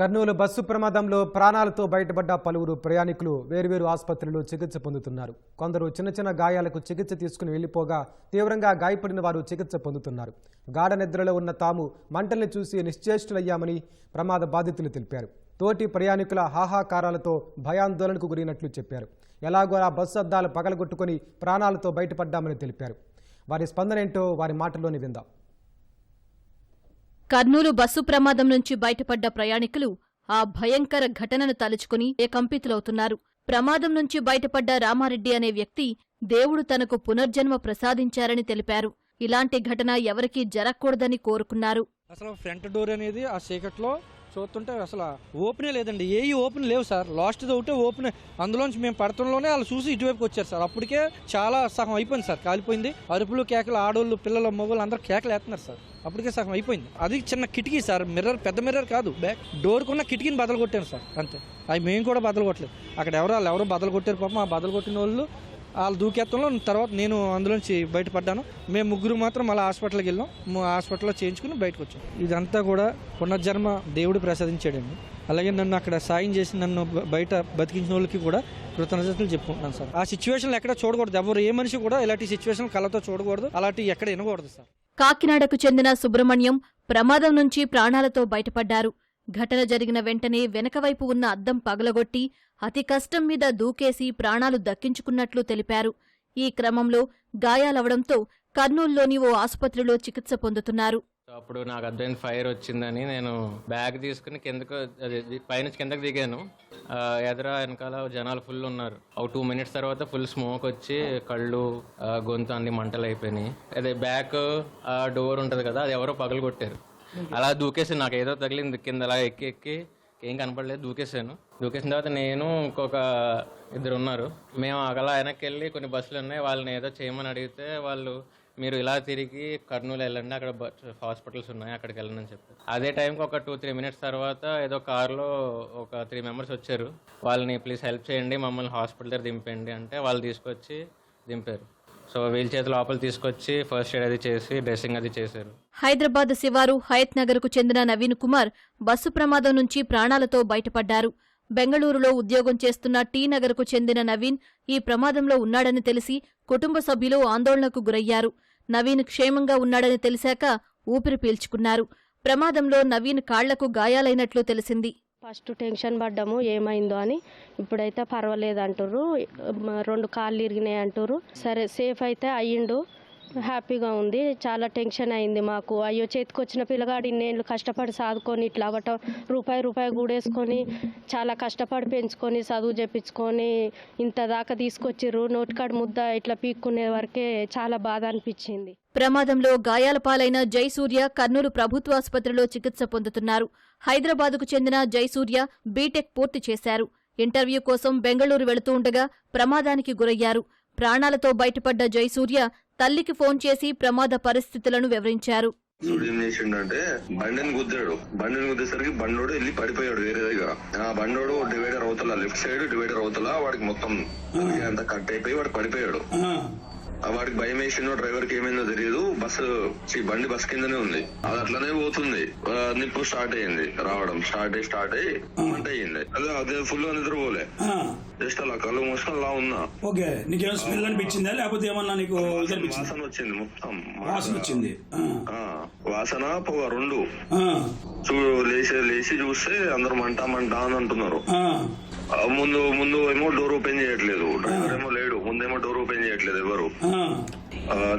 Kurnool bus ప్రమాదంలో ప్రాణాలతో బయటపడ్డ పలువురు ప్రయాణికులు వేర్వేరు ఆసుపత్రుల్లో చికిత్స పొందుతున్నారు. కొందరు చిన్న చిన్న గాయాలకు చికిత్స తీసుకుని వెళ్ళిపోగా తీవ్రంగా గాయపడిన వారు చికిత్స పొందుతున్నారు. గాఢ నిద్రలో ఉన్న తాము మంటల్ని చూసి నిశ్చేష్టులయ్యామని ప్రమాద బాధితులు తెలిపారు. తోటి ప్రయాణికుల హాహాకారాలతో భయాందోళనకు గురైనట్లు చెప్పారు. ఎలాగో ఆ బస్సు అద్దాలు పగలగొట్టుకుని ప్రాణాలతో బయటపడ్డామని తెలిపారు. వారి స్పందనేంటో వారి మాటలోని విందాం. కర్నూలు బస్సు ప్రమాదం నుంచి బయటపడ్డ ప్రయాణికులు ఆ భయంకర ఘటనను తలుచుకుని ఏకంపితులవుతున్నారు ప్రమాదం నుంచి బయటపడ్డ రామారెడ్డి అనే వ్యక్తి దేవుడు తనకు పునర్జన్మ ప్రసాదించారని తెలిపారు. ఇలాంటి ఘటన ఎవరికీ జరగకూడదని కోరుకున్నారు. అసలు ఫ్రంట్ డోర్ అనేది ఆ చీకట్లో చూస్తుంటే అసలు ఓపెనే లేదండి. ఏ ఓపెన్ లేవు సార్. లాస్ట్ ఒకటే ఓపెన్ అందులోంచి మేము పడతంలోనే వాళ్ళు చూసి ఇటువైపుకి వచ్చారు సార్. అప్పటికే చాలా సగం అయిపోయింది సార్. కాలిపోయింది. అరుపులు కేకలు ఆడోళ్ళు పిల్లలు మగవాళ్ళు అందరూ కేకలు వేస్తున్నారు సార్. అప్పటికే సగం అయిపోయింది. అది చిన్న కిటికీ సార్. మిర్రర్ పెద్ద మిర్రర్ కాదు. బ్యాక్ డోర్కున్న కిటికీని బదలు కొట్టాను సార్. అంతే. అవి మేము కూడా బదలు కొట్టలేదు. అక్కడ ఎవరో వాళ్ళు ఎవరో బదలు కొట్టారు పాపం. ఆ బదలు కొట్టిన వాళ్ళు వాళ్ళు దూకేత్తంలో తర్వాత నేను అందులోంచి బయటపడ్డాను. మేము ముగ్గురు మాత్రం మళ్ళీ హాస్పిటల్కి వెళ్ళాం. మా హాస్పిటల్లో చేయించుకుని బయటకు వచ్చాం. ఇదంతా కూడా పునర్జన్మ దేవుడు ప్రసాదించాడండి. అలాగే నన్ను అక్కడ సాయం చేసి నన్ను బయట బతికించిన వాళ్ళకి కూడా కృతజ్ఞతలు చెప్పుకుంటున్నాను సార్. ఆ సిచ్యువేషన్లు ఎక్కడ చూడకూడదు. ఎవరు ఏ మనిషి కూడా ఇలాంటి సిచ్యువేషన్ కళ్ళతో చూడకూడదు. అలాంటి ఎక్కడ వినకూడదు సార్. కాకినాడకు చెందిన సుబ్రహ్మణ్యం ప్రమాదం నుంచి ప్రాణాలతో బయటపడ్డారు. ఘటన జరిగిన వెంటనే వెనకవైపు ఉన్న అద్దం పగలగొట్టి అతి కష్టం మీద దూకేసి ప్రాణాలు దక్కించుకున్నట్లు తెలిపారు. ఈ క్రమంలో గాయాలవడంతో కర్నూలులోని ఓ ఆసుపత్రిలో చికిత్స పొందుతున్నారు. అప్పుడు నాకు అర్థమైన ఫైర్ వచ్చిందని. నేను బ్యాగ్ తీసుకుని కిందకు అది ది- పైనుంచి దిగాను. ఆ, వెనకాల జనాలు ఫుల్ ఉన్నారు. ఒక టూ మినిట్స్ తర్వాత ఫుల్ స్మోక్ వచ్చి కళ్ళు గొంతు అన్ని మంటలు అయిపోయినాయి. అదే బ్యాక్ డోర్ ఉంటుంది కదా అది ఎవరో పగలు కొట్టారు అలా దూకేసి నాకు ఏదో తగిలింది. కింద అలా ఎక్కి ఎక్కి ఏం కనపడలేదు దూకేసాను దూకేసిన తర్వాత నేను ఇంకొక ఇద్దరు ఉన్నారు. మేము అలా వెనక్కి వెళ్ళి కొన్ని బస్సులు ఉన్నాయి వాళ్ళని ఏదో చేయమని అడిగితే వాళ్ళు మీరు ఇలా తిరిగి కర్నూలు వెళ్ళండి అక్కడ హాస్పిటల్స్ ఉన్నాయి అక్కడికి వెళ్ళండి అని చెప్పారు. అదే టైంకి ఒక టూ త్రీ మినిట్స్ తర్వాత ఏదో కార్లో ఒక త్రీ మెంబర్స్ వచ్చారు. వాళ్ళని ప్లీజ్ హెల్ప్ చేయండి మమ్మల్ని హాస్పిటల్ దగ్గర దింపండి అంటే వాళ్ళు తీసుకొచ్చి దింపారు. సో వీల్ చేతి లోపల తీసుకొచ్చి ఫస్ట్ ఎయిడ్ అది చేసి డ్రెస్సింగ్ అది చేశారు. హైదరాబాద్ శివారు హయత్ నగర్కు చెందిన నవీన్ కుమార్ బస్సు ప్రమాదం నుంచి ప్రాణాలతో బయటపడ్డారు. బెంగళూరులో ఉద్యోగం చేస్తున్న టీ నగర్కు చెందిన నవీన్ ఈ ప్రమాదంలో ఉన్నాడని తెలిసి కుటుంబ సభ్యులు ఆందోళనకు గురయ్యారు. నవీన్ క్షేమంగా ఉన్నాడని తెలిసాక ఊపిరి పీల్చుకున్నారు. ప్రమాదంలో నవీన్ కాళ్ళకు గాయాలైనట్లు తెలిసింది. ఫస్ట్ టెన్షన్ పడ్డాము ఏమైందో అని. ఇప్పుడైతే పర్వాలేదు అంటుర్రు రెండు కాళ్ళు ఇరిగినాయి అంటుర్రు. సరే సేఫ్ అయితే అయ్యిండు. హ్యాపీగా ఉంది. చాలా టెన్షన్ అయింది మాకు. అయ్యో చేతికొచ్చిన పిల్లగాడు ఇన్నేళ్ళు కష్టపడి సాదుకొని ఇట్లా అవ్వటం రూపాయి రూపాయి గూడేసుకొని చాలా కష్టపడి పెంచుకొని చదువు చెప్పించుకొని ఇంత దాకా తీసుకొచ్చిర్రు. నోటికాడు ముద్ద ఇట్లా పీక్కునే వరకే చాలా బాధ అనిపించింది. ప్రమాదంలో గాయాల పాలైన జయసూర్య కర్నూలు ప్రభుత్వ ఆసుపత్రిలో చికిత్స పొందుతున్నారు. హైదరాబాద్కు చెందిన జయసూర్య బీటెక్ పూర్తి చేశారు. ఇంటర్వ్యూ కోసం బెంగళూరు వెళుతూ ఉండగా ప్రమాదానికి గురయ్యారు. ప్రాణాలతో బయటపడ్డ జయసూర్య తల్లికి ఫోన్ చేసి ప్రమాద పరిస్థితులను వివరించారు. ఏం చేసిండంటే బండిని గుద్దాడు. బండిని గుద్దేసరికి బండోడు వెళ్ళి పడిపోయాడు వేరే దగ్గర. ఆ బండోడు డివైడర్ అవతల లెఫ్ట్ సైడ్ డివైడర్ అవతల వాడికి మొత్తం అంతా కట్ అయిపోయి వాడు పడిపోయాడు. ఆ. వాడికి భయం వేసిందో డ్రైవర్కి ఏమైందో తెలియదు. బస్సు బండి బస్ కిందనే ఉంది. అది అట్లనే పోతుంది. నిప్పు స్టార్ట్ అయ్యింది. రావడం స్టార్ట్ అయ్యి స్టార్ట్ అయ్యి మంట అయ్యింది. అదే అదే ఫుల్గా నిద్రపోలే. జస్ట్ అలా కళ్ళు మూసుకొని అలా ఉన్నా. ఓకే. నీకేమైనా స్మెల్ అనిపించిందా? లేకపోతే ఏమన్నా నీకు వాసన వచ్చింది మొత్తం. వాసన వచ్చింది. వాసన పొగ రెండు. ఆ, చూ లేచి లేచి చూస్తే అందరూ మంట మంట అని అంటున్నారు. ముందు ముందు ఏమో డోర్ ఓపెన్ చేయట్లేదు. డ్రైవర్ ఏమో లేడు ముందేమో డోర్ ఓపెన్ చేయట్లేదు ఎవరు?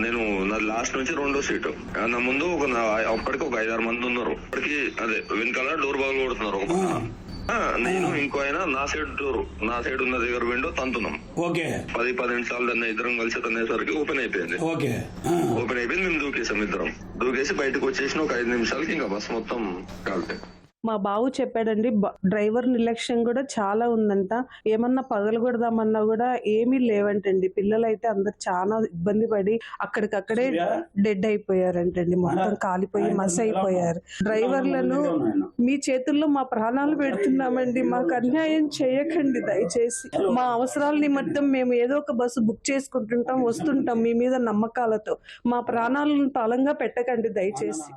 నేను నా లాస్ట్ నుంచి రెండో సీటు నా ముందు ఒక అప్పటికి ఒక ఐదారు మంది ఉన్నారు. అప్పటికి అదే వెనకాల డోర్ బాగా కొడుతున్నారు నేను ఇంకో ఆయన నా సైడ్ డోర్ నా సైడ్ ఉన్న దగ్గర విండో తంతున్నాం. ఓకే. పది పది నిమిషాలు దాన్ని ఇద్దరం కలిసి తనేసరికి ఓపెన్ అయిపోయింది. ఓకే. ఓపెన్ అయిపోయింది మేము దూకేసాం ఇద్దరం. దూకేసి బయటకు వచ్చేసిన ఒక ఐదు నిమిషాలకి ఇంకా బస్ మొత్తం కాలిపోయింది. మా బావు చెప్పాడండి డ్రైవర్ నిర్లక్ష్యం కూడా చాలా ఉందంట. ఏమన్నా పగలగొడదామన్నా కూడా ఏమీ లేవంటండి. పిల్లలు అయితే అందరు చాలా ఇబ్బంది పడి అక్కడికక్కడే డెడ్ అయిపోయారంటండి. మొత్తం కాలిపోయి మస్ అయిపోయారు. డ్రైవర్లను మీ చేతుల్లో మా ప్రాణాలు పెడుతున్నామండి. మాకు అన్యాయం చేయకండి దయచేసి. మా అవసరాల నిమిత్తం మేము ఏదో ఒక బస్సు బుక్ చేసుకుంటుంటాం వస్తుంటాం మీ మీద నమ్మకాలతో. మా ప్రాణాలను తలంగా పెట్టకండి దయచేసి.